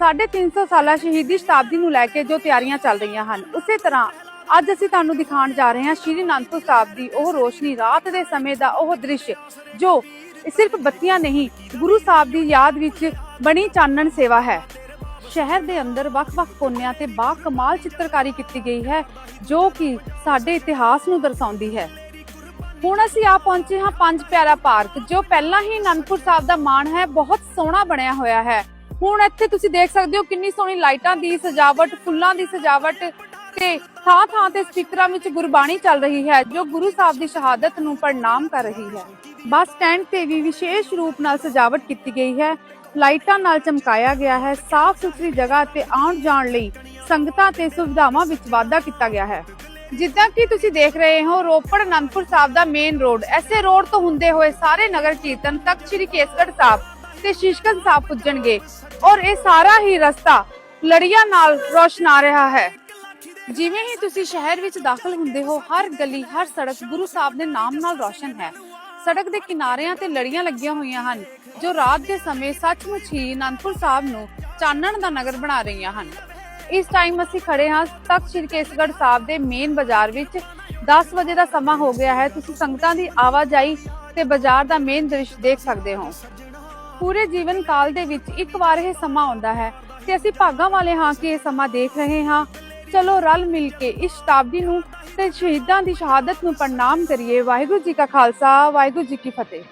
350 ਸਾਲਾ ਸ਼ਹੀਦੀ ਸ਼ਤਾਬਦੀ ਨੂੰ ਲੈ ਕੇ ਜੋ ਤਿਆਰੀਆਂ ਚੱਲ ਰਹੀਆਂ ਹਨ, ਉਸੇ ਤਰ੍ਹਾਂ ਅੱਜ ਅਸੀਂ ਤੁਹਾਨੂੰ ਦਿਖਾਉਣ ਜਾ ਰਹੇ ਹਾਂ ਸ਼੍ਰੀ ਅਨੰਦਪੁਰ ਸਾਹਿਬ ਦੀ ਉਹ ਰੋਸ਼ਨੀ, ਰਾਤ ਦੇ ਸਮੇਂ ਦਾ ਉਹ ਦ੍ਰਿਸ਼, ਜੋ ਸਿਰਫ ਬੱਤੀਆਂ ਨਹੀਂ, ਗੁਰੂ ਸਾਹਿਬ ਦੀ ਯਾਦ ਵਿੱਚ ਬਣੀ ਚਾਨਣ ਸੇਵਾ ਹੈ। ਸ਼ਹਿਰ ਦੇ ਅੰਦਰ ਵੱਖ-ਵੱਖ ਕੋਨਿਆਂ ਤੇ ਬਾ ਕਮਾਲ ਚਿੱਤਰਕਾਰੀ ਕੀਤੀ ਗਈ ਹੈ, ਜੋ ਕਿ ਸਾਡੇ ਇਤਿਹਾਸ ਨੂੰ ਦਰਸਾਉਂਦੀ ਹੈ। ਹੁਣ ਅਸੀਂ ਆ ਪਹੁੰਚੇ ਹਾਂ ਪੰਜ ਪਿਆਰਾ ਪਾਰਕ, ਜੋ ਪਹਿਲਾਂ ਹੀ ਅਨੰਦਪੁਰ ਸਾਹਿਬ ਦਾ ਮਾਣ ਹੈ, ਬਹੁਤ ਸੋਹਣਾ ਬਣਿਆ ਹੋਇਆ ਹੈ। ਹੁਣ ਇੱਥੇ ਤੁਸੀਂ ਦੇਖ ਸਕਦੇ ਹੋ ਕਿੰਨੀ ਸੋਹਣੀ ਲਾਈਟਾਂ ਦੀ ਸਜਾਵਟ, ਫੁੱਲਾਂ ਦੀ ਸਜਾਵਟ ਤੇ ਥਾਂ ਥਾਂ ਤੇ ਸਪੀਕਰਾਂ ਵਿੱਚ ਗੁਰਬਾਣੀ ਚੱਲ ਰਹੀ ਹੈ, ਜੋ ਗੁਰੂ ਸਾਹਿਬ ਦੀ ਸ਼ਹਾਦਤ ਨੂੰ ਪ੍ਰਣਾਮ ਕਰ ਰਹੀ ਹੈ। ਬੱਸ ਸਟੈਂਡ ਤੇ ਵੀ ਵਿਸ਼ੇਸ਼ ਰੂਪ ਨਾਲ ਸਜਾਵਟ ਕੀਤੀ ਗਈ ਹੈ। ਲਾਈਟਾਂ ਨਾਲ ਚਮਕਾਇਆ ਗਿਆ ਹੈ ਸਾਫ਼ ਸੁਥਰੀ ਜਗ੍ਹਾ ਤੇ ਆਉਣ ਜਾਣ ਲਈ ਸੰਗਤਾਂ ਤੇ ਸੁਵਿਧਾਵਾਂ ਵਿੱਚ ਵਾਧਾ ਕੀਤਾ ਗਿਆ ਹੈ। ਜਿੱਦਾਂ ਕਿ ਤੁਸੀਂ ਦੇਖ ਰਹੇ ਹੋ, ਰੋਪੜ ਅਨੰਦਪੁਰ ਸਾਹਿਬ ਦਾ ਮੇਨ ਰੋਡ ਐਸੇ ਰੋਡ ਤੋਂ ਹੁੰਦੇ ਹੋਏ ਸਾਰੇ ਨਗਰ ਕੀਰਤਨ ਤੱਕ ਸ੍ਰੀ ਕੇਸਗੜ੍ਹ ਸਾਹਿਬ ਤੇ ਸ਼ੀਸ਼ਗੰਜ ਸਾਹਿਬ ਪੁੱਜਣਗੇ। ਔਰ ਇਹ ਸਾਰਾ ਹੀ ਰਸਤਾ ਲੜੀਆਂ ਨਾਲ ਰੋਸ਼ਨਾ ਰਿਹਾ ਹੈ। ਜਿਵੇਂ ਹੀ ਤੁਸੀਂ ਸ਼ਹਿਰ ਵਿੱਚ ਦਾਖਲ ਹੁੰਦੇ ਹੋ, ਹਰ ਗਲੀ, ਹਰ ਸੜਕ ਗੁਰੂ ਸਾਹਿਬ ਦੇ ਨਾਮ ਨਾਲ ਰੋਸ਼ਨ ਹੈ। ਸੜਕ ਦੇ ਕਿਨਾਰਿਆਂ ਤੇ ਲੜੀਆਂ ਲੱਗੀਆਂ ਹੋਈਆਂ ਹਨ, ਜੋ ਰਾਤ ਦੇ ਸਮੇਂ ਸੱਚਮੁੱਚ ਹੀ ਅਨੰਦਪੁਰ ਸਾਹਿਬ ਨੂੰ ਚਾਨਣ ਦਾ ਨਗਰ ਬਣਾ ਰਹੀਆਂ ਹਨ। ਇਸ ਟਾਈਮ ਅਸੀਂ ਖੜੇ ਹਾਂ ਤਖਤ ਸ੍ਰੀ ਕੇਸਗੜ੍ਹ ਸਾਹਿਬ ਦੇ ਮੇਨ ਬਾਜ਼ਾਰ ਵਿੱਚ। 10 ਵਜੇ ਦਾ ਸਮਾਂ ਹੋ ਗਿਆ ਹੈ। ਤੁਸੀਂ ਸੰਗਤਾਂ ਦੀ ਆਵਾਜਾਈ ਤੇ ਬਾਜ਼ਾਰ ਦਾ ਮੇਨ ਦ੍ਰਿਸ਼ ਦੇਖ ਸਕਦੇ ਹੋ। ਪੂਰੇ ਜੀਵਨ ਕਾਲ ਦੇ ਵਿੱਚ ਇੱਕ ਵਾਰ ਇਹ ਸਮਾਂ ਆਉਂਦਾ ਹੈ ਤੇ ਅਸੀਂ ਭਾਗਾਂ ਵਾਲੇ ਹਾਂ ਕਿ ਇਹ ਸਮਾਂ ਦੇਖ ਰਹੇ ਹਾਂ। ਚਲੋ ਰਲ ਮਿਲ ਕੇ ਇਸ ਸ਼ਤਾਬਦੀ ਨੂੰ ਤੇ ਸ਼ਹੀਦਾਂ ਦੀ ਸ਼ਹਾਦਤ ਨੂੰ ਪ੍ਰਣਾਮ ਕਰੀਏ। ਵਾਹਿਗੁਰੂ ਜੀ ਕਾ ਖਾਲਸਾ, ਵਾਹਿਗੁਰੂ ਜੀ ਕੀ ਫਤਿਹ।